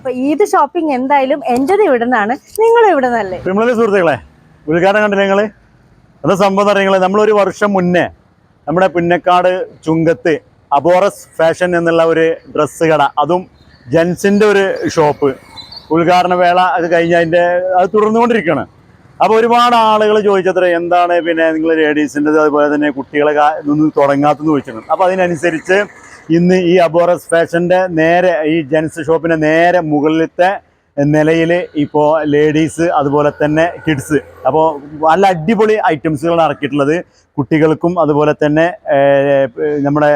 അപ്പൊ ഈദ് ഷോപ്പിംഗ് എന്തായാലും എന്റേത് ഇവിടെ നിന്നാണ് നിങ്ങൾ ഇവിടെ നിന്നല്ലേ വിമല സുഹൃത്തുക്കളെ ഉദ്ഘാടനം കണ്ടില്ല നിങ്ങൾ എന്താ സംഭവം അറിയങ്ങളെ നമ്മളൊരു വർഷം മുന്നേ നമ്മുടെ പുന്നക്കാട് ചുങ്കത്ത് അബോറസ് ഫാഷൻ എന്നുള്ള ഒരു ഡ്രസ്സ് കട അതും ജെൻസിന്റെ ഒരു ഷോപ്പ് ഉദ്ഘാടന വേള അത് കഴിഞ്ഞ് അതിന്റെ അത് തുടർന്നുകൊണ്ടിരിക്കുകയാണ്. അപ്പോൾ ഒരുപാട് ആളുകൾ ചോദിച്ചത്ര എന്താണ് പിന്നെ നിങ്ങൾ ലേഡീസിന്റെ അതുപോലെ തന്നെ കുട്ടികളെ തുടങ്ങാത്തെന്ന് ചോദിച്ചിട്ടുണ്ട്. അപ്പോൾ അതിനനുസരിച്ച് ഇന്ന് ഈ അബോറസ് ഫാഷന്റെ നേരെ ഈ ജെൻസ് ഷോപ്പിന്റെ നേരെ മുകളിലത്തെ നിലയിൽ ഇപ്പോൾ ലേഡീസ് അതുപോലെ തന്നെ കിഡ്സ്. അപ്പോൾ നല്ല അടിപൊളി ഐറ്റംസുകളാണ് ഇറക്കിയിട്ടുള്ളത്. കുട്ടികൾക്കും അതുപോലെ തന്നെ നമ്മുടെ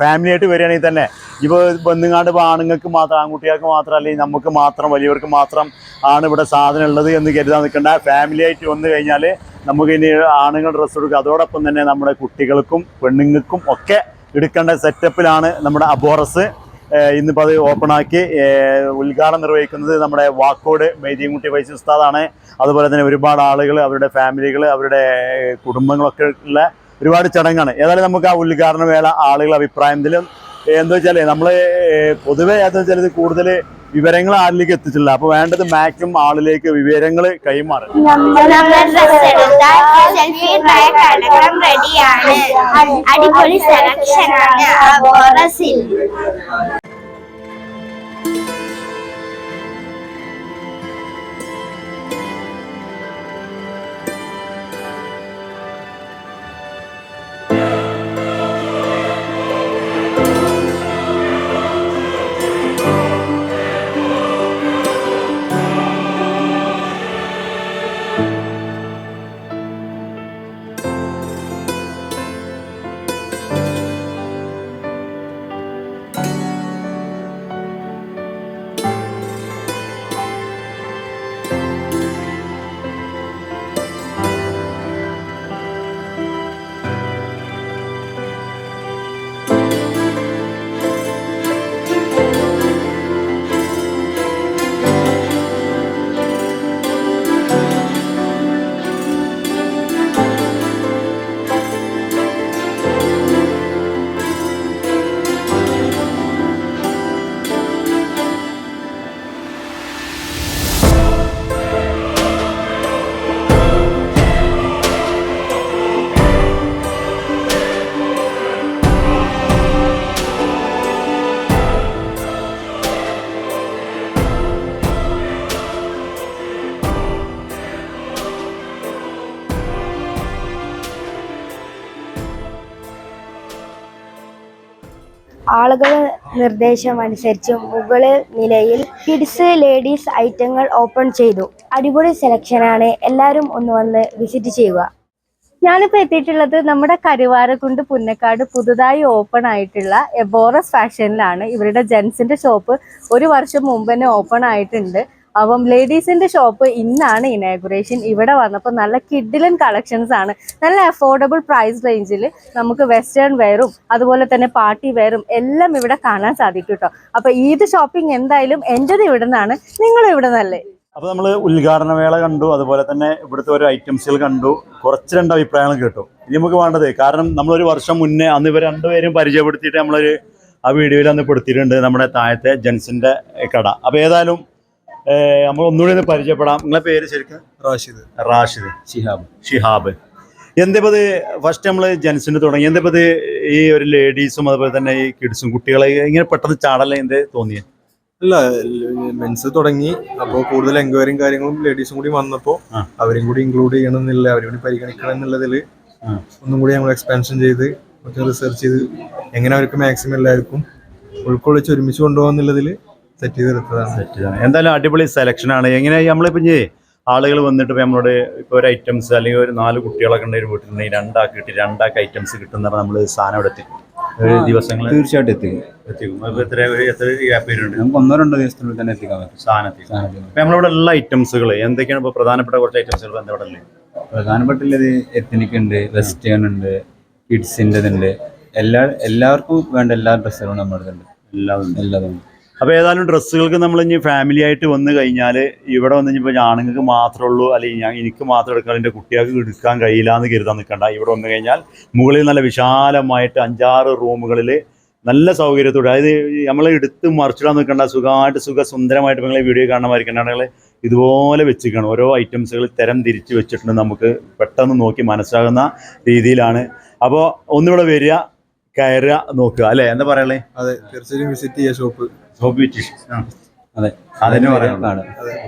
ഫാമിലി ആയിട്ട് വരികയാണെങ്കിൽ തന്നെ ഇപ്പോൾ ബന്ധുങ്ങാണ്ട് ഇപ്പോൾ ആണുങ്ങൾക്ക് മാത്രം ആൺകുട്ടികൾക്ക് മാത്രം അല്ലെങ്കിൽ നമുക്ക് മാത്രം വലിയവർക്ക് മാത്രം ആണ് ഇവിടെ സാധനം ഉള്ളത് എന്ന് കരുതാൻ നിൽക്കേണ്ട. ഫാമിലി ആയിട്ട് വന്നു കഴിഞ്ഞാൽ നമുക്ക് ഇനി ആണുങ്ങൾ ഡ്രസ്സ് കൊടുക്കുക അതോടൊപ്പം തന്നെ നമ്മുടെ കുട്ടികൾക്കും പെണ്ണുങ്ങൾക്കും ഒക്കെ എടുക്കേണ്ട സെറ്റപ്പിലാണ് നമ്മുടെ അബോറസ് ഇന്നിപ്പോൾ അത് ഓപ്പണാക്കി ഉദ്ഘാടനം നിർവഹിക്കുന്നത് നമ്മുടെ വാക്കോട് മെയ്തീൻകുട്ടി വൈസ് ഉസ്താദാണ്. അതുപോലെ തന്നെ ഒരുപാട് ആളുകൾ അവരുടെ ഫാമിലികൾ അവരുടെ കുടുംബങ്ങളൊക്കെ ഉള്ള ഒരുപാട് ചടങ്ങാണ്. ഏതായാലും നമുക്ക് ആ ഉദ്ഘാടന വേള ആളുകളുടെ അഭിപ്രായത്തിലും എന്താ വെച്ചാൽ നമ്മൾ പൊതുവേ എന്താ വെച്ചാൽ ഇത് കൂടുതൽ വിവരങ്ങൾ ആരിലേക്ക് എത്തിച്ചില്ല. അപ്പൊ വേണ്ടത് മാക്സിമം ആളിലേക്ക് വിവരങ്ങൾ കൈമാറും ആളുകൾ നിർദ്ദേശം അനുസരിച്ച് മുകളിൽ നിലയിൽ കിഡ്സ് ലേഡീസ് ഐറ്റങ്ങൾ ഓപ്പൺ ചെയ്തു. അടിപൊളി സെലക്ഷനാണ് എല്ലാവരും ഒന്ന് വന്ന് വിസിറ്റ് ചെയ്യുക. ഞാനിപ്പോൾ എത്തിയിട്ടുള്ളത് നമ്മുടെ കരുവാരക്കുണ്ട് പുന്നക്കാട് പുതുതായി ഓപ്പൺ ആയിട്ടുള്ള എബോറസ് ഫാഷനിലാണ് ഇവരുടെ ജെൻസിന്റെ ഷോപ്പ് ഒരു വർഷം മുമ്പ് തന്നെ ഓപ്പൺ ആയിട്ടുണ്ട്. അപ്പം ലേഡീസിന്റെ ഷോപ്പ് ഇന്നാണ് ഇനാഗുറേഷൻ ഇവിടെ വന്നപ്പോൾ നല്ല കിഡിലൻ കളക്ഷൻസ് ആണ്. നല്ല അഫോർഡബിൾ പ്രൈസ് റേഞ്ചിൽ നമുക്ക് വെസ്റ്റേൺ വെയറും അതുപോലെ തന്നെ പാർട്ടി വെയറും എല്ലാം ഇവിടെ കാണാൻ സാധിക്കും കേട്ടോ അപ്പൊ ഈദ് ഷോപ്പിംഗ് എന്തായാലും എന്റെത് ഇവിടെ നിന്നാണ് നിങ്ങൾ ഇവിടെ നിന്നല്ലേ അപ്പൊ നമ്മൾ ഉദ്ഘാടന വേള കണ്ടു അതുപോലെ തന്നെ ഇവിടുത്തെ ഒരു ഐറ്റംസുകൾ കണ്ടു. കുറച്ച് രണ്ട് അഭിപ്രായങ്ങൾ കേട്ടു. ഇനി നമുക്ക് വേണ്ടത് കാരണം നമ്മളൊരു വർഷം മുന്നേ അന്ന് ഇവർ രണ്ടുപേരും പരിചയപ്പെടുത്തിയിട്ട് നമ്മളൊരു ആ വീഡിയോയിൽ അന്ന് പെടുത്തിയിട്ടുണ്ട് നമ്മുടെ താഴത്തെ ജെൻസിന്റെ കട. അപ്പൊ ഏതായാലും നമ്മൾ ഒന്നുകൂടി ഒന്ന് പരിചയപ്പെടാം. നിങ്ങളെ പേര് ശരിക്കും? റാഷിദ്. റാഷിദ്. ഷിഹാബ്. ഷിഹാബ്. എന്തേപത് ഫസ്റ്റ് നമ്മൾ ജെൻസിന് തുടങ്ങി എന്തേപത് ഈ ഒരു ലേഡീസും അതുപോലെ തന്നെ ഈ കിഡ്സും കുട്ടികളെ ഇങ്ങനെ പെട്ടെന്ന് ചാടല്ലേ എന്ത് തോന്നിയത് അല്ല മെൻസ് തുടങ്ങി. അപ്പോൾ കൂടുതൽ എൻക്വയറിയും കാര്യങ്ങളും ലേഡീസും കൂടി വന്നപ്പോൾ അവരും കൂടി ഇൻക്ലൂഡ് ചെയ്യണം എന്നില്ല അവരും കൂടി പരിഗണിക്കണം എന്നുള്ളതിൽ ഒന്നും കൂടി ഞങ്ങൾ എക്സ്പാൻഷൻ ചെയ്ത് കുറച്ച് റിസർച്ച് ചെയ്ത് എങ്ങനെ അവർക്ക് മാക്സിമം എല്ലാവർക്കും ഉൾക്കൊള്ളിച്ച് ഒരുമിച്ച് കൊണ്ടുപോകാൻ എന്നുള്ളതിൽ സെറ്റ് ചെയ്തെടുത്തതാണ്. സെറ്റാണ് എന്തായാലും അടിപൊളി സെലക്ഷൻ ആണ്. എങ്ങനെ നമ്മളിപ്പോൾ ഇനി ആളുകൾ വന്നിട്ട് നമ്മളോട് ഇപ്പോൾ ഒരു ഐറ്റംസ് അല്ലെങ്കിൽ ഒരു നാല് കുട്ടികളൊക്കെ ഉണ്ടെങ്കിൽ വീട്ടിൽ നിന്ന് രണ്ടാക്കി കിട്ടി രണ്ടാക്കി ഐറ്റംസ് കിട്ടുന്ന നമ്മൾ സാധനം ഇവിടെ എത്തിക്കും. ഒരു ദിവസങ്ങൾ തീർച്ചയായിട്ടും എത്തിക്കും. എത്തിക്കും. അപ്പോൾ എത്ര ഒരു എത്ര പേരുണ്ട് നമുക്ക് ഒന്നോ രണ്ടോ ദിവസത്തിനുള്ളിൽ തന്നെ എത്തിക്കാൻ പറ്റും. സാധനം എത്തിക്കും. സാധനത്തിന്. അപ്പൊ നമ്മളിവിടെ ഉള്ള ഐറ്റംസുകൾ എന്തൊക്കെയാണ് ഇപ്പോൾ പ്രധാനപ്പെട്ട കുറച്ച് ഐറ്റംസുകൾ എന്താ ഇവിടെ ഉള്ളത്? പ്രധാനപ്പെട്ടുള്ളത് എത്തനിക് ഉണ്ട് വെസ്റ്റേൺ ഉണ്ട് കിഡ്സിന്റെ ഉണ്ട് എല്ലാ എല്ലാവർക്കും വേണ്ട എല്ലാ ഡ്രസ്സുകളും നമ്മുടെ ഉണ്ട്. എല്ലാതും ഉണ്ട്. അപ്പോൾ ഏതായാലും ഡ്രസ്സുകൾക്ക് നമ്മൾ ഇനി ഫാമിലി ആയിട്ട് വന്നു കഴിഞ്ഞാൽ ഇവിടെ വന്നു ഇനിയിപ്പോൾ ആണുങ്ങൾക്ക് മാത്രമേ ഉള്ളൂ അല്ലെങ്കിൽ ഞാൻ എനിക്ക് മാത്രം എടുക്കാൻ എന്റെ കുട്ടികൾക്ക് എടുക്കാൻ കഴിയില്ല എന്ന് കരുതാൻ നിൽക്കണ്ട. ഇവിടെ വന്നു കഴിഞ്ഞാൽ മുകളിൽ നല്ല വിശാലമായിട്ട് അഞ്ചാറ് റൂമുകളിൽ നല്ല സൗകര്യത്തോടെ അതായത് നമ്മൾ എടുത്ത് മറിച്ചിടാൻ നിൽക്കേണ്ട സുഖമായിട്ട് സുഖ സുന്ദരമായിട്ട് നിങ്ങൾ വീഡിയോ കാണുമായിരിക്കണമെങ്കിൽ ഇതുപോലെ വെച്ചിരിക്കണം. ഓരോ ഐറ്റംസുകൾ തരം തിരിച്ച് വെച്ചിട്ടുണ്ട് നമുക്ക് പെട്ടെന്ന് നോക്കി മനസ്സിലാകുന്ന രീതിയിലാണ്. അപ്പോൾ ഒന്നിവിടെ വരിക കയറുക നോക്കുക അല്ലേ? എന്താ പറയണേ അതെ തീർച്ചയായും വിസിറ്റ് ചെയ്യുക ഷോപ്പ് അതെ. അതിന്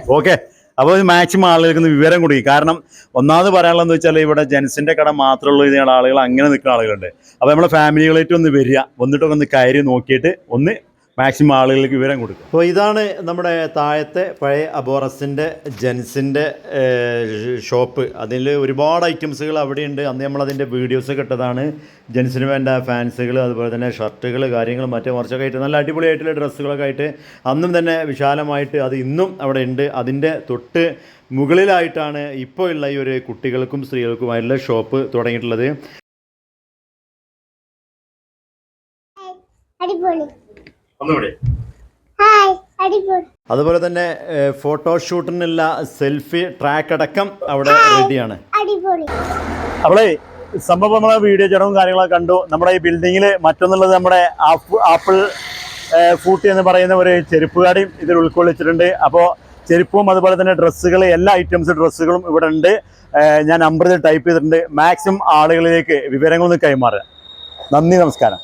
ഓക്കെ. അപ്പോൾ മാക്സിമം ആളുകൾക്ക് വിവരം കൊടുക്കും. കാരണം ഒന്നാമത് പറയാനുള്ളതെന്ന് വെച്ചാൽ ഇവിടെ ജെൻസിന്റെ കട മാത്രമുള്ള ഇതിനുള്ള ആളുകൾ. അങ്ങനെ നിൽക്കുന്ന ആളുകളുണ്ട്. അപ്പോൾ നമ്മളെ ഫാമിലികളായിട്ട് ഒന്ന് വരിക. വന്നിട്ടൊക്കെ ഒന്ന് കയറി നോക്കിയിട്ട് ഒന്ന് മാക്സിമം ആളുകൾക്ക് വിവരം കൊടുക്കും അപ്പോൾ ഇതാണ് നമ്മുടെ താഴത്തെ പഴയ അബോറസിന്റെ ജെൻസിന്റെ ഷോപ്പ്. അതിൽ ഒരുപാട് ഐറ്റംസുകൾ അവിടെയുണ്ട്. അന്ന് നമ്മളതിന്റെ വീഡിയോസ് കിട്ടതാണ് ജെൻസിന് വേണ്ട ഫാൻസുകൾ അതുപോലെ തന്നെ ഷർട്ടുകൾ കാര്യങ്ങൾ മറ്റേ മറിച്ചൊക്കെ ആയിട്ട് നല്ല അടിപൊളിയായിട്ടുള്ള ഡ്രസ്സുകളൊക്കെ ആയിട്ട് അന്നും തന്നെ വിശാലമായിട്ട് അത് ഇന്നും അവിടെ ഉണ്ട്. അതിന്റെ തൊട്ട് മുകളിലായിട്ടാണ് ഇപ്പോൾ ഉള്ള ഈ ഒരു കുട്ടികൾക്കും സ്ത്രീകൾക്കുമായിട്ടുള്ള ഷോപ്പ് തുടങ്ങിയിട്ടുള്ളത്. അടിപൊളി. ഒന്നുകൂടി. അതുപോലെ തന്നെ ഫോട്ടോഷൂട്ടിനുള്ള സെൽഫി ട്രാക്ക് അടക്കം അവിടെ റെഡിയാണ് അടിപൊളി. അവളെ സംഭവം നമ്മളെ വീഡിയോ ചടങ്ങും കാര്യങ്ങളൊക്കെ കണ്ടു. നമ്മുടെ ഈ ബിൽഡിങ്ങിൽ മറ്റൊന്നുള്ളത് നമ്മുടെ ആപ്പിൾ ഫൂട്ടി എന്ന് പറയുന്ന ഒരു ചെരുപ്പുകാടിയും കടയും ഇതിൽ ഉൾക്കൊള്ളിച്ചിട്ടുണ്ട്. അപ്പോൾ ചെരുപ്പും അതുപോലെ തന്നെ ഡ്രസ്സുകൾ എല്ലാ ഐറ്റംസ് ഡ്രസ്സുകളും ഇവിടെ ഉണ്ട്. ഞാൻ നമ്പർ ടൈപ്പ് ചെയ്തിട്ടുണ്ട്. മാക്സിമം ആളുകളിലേക്ക് വിവരങ്ങളൊന്ന് കൈമാറുക. നന്ദി നമസ്കാരം.